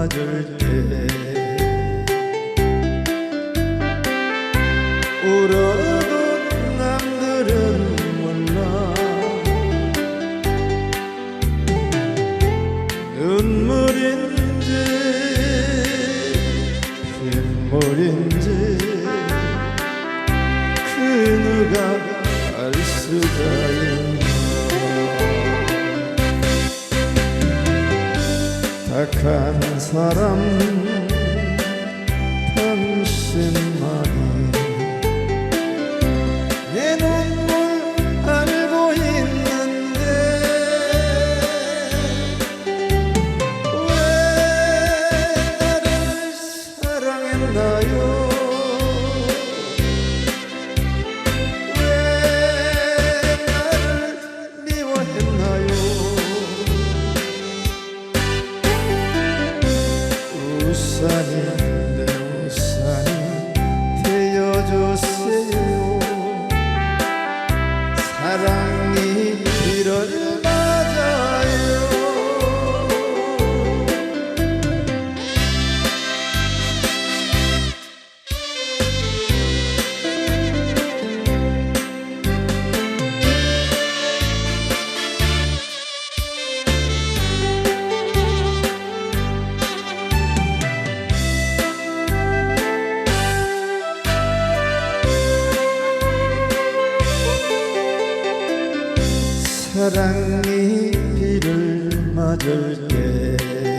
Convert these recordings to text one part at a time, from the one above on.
맞을 때 울어도 남들은 몰라. 눈물인지 빗물인지 그 누가 알 수가 착한 사람 당신만이 내 눈물 알고 있는데 왜 나를 사랑했나요 사랑이 비를 사랑이 비를 맞을 때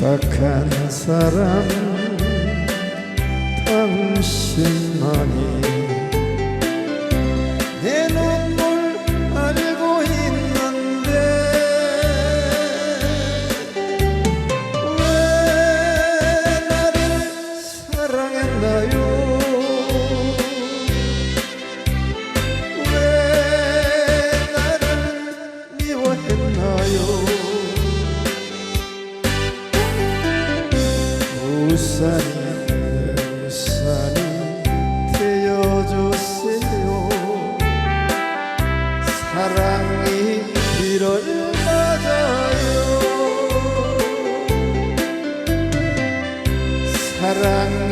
딱한 사람 당신만이 우산이 내 우산이 되어주세요. 사랑이 비를 맞아요. 사랑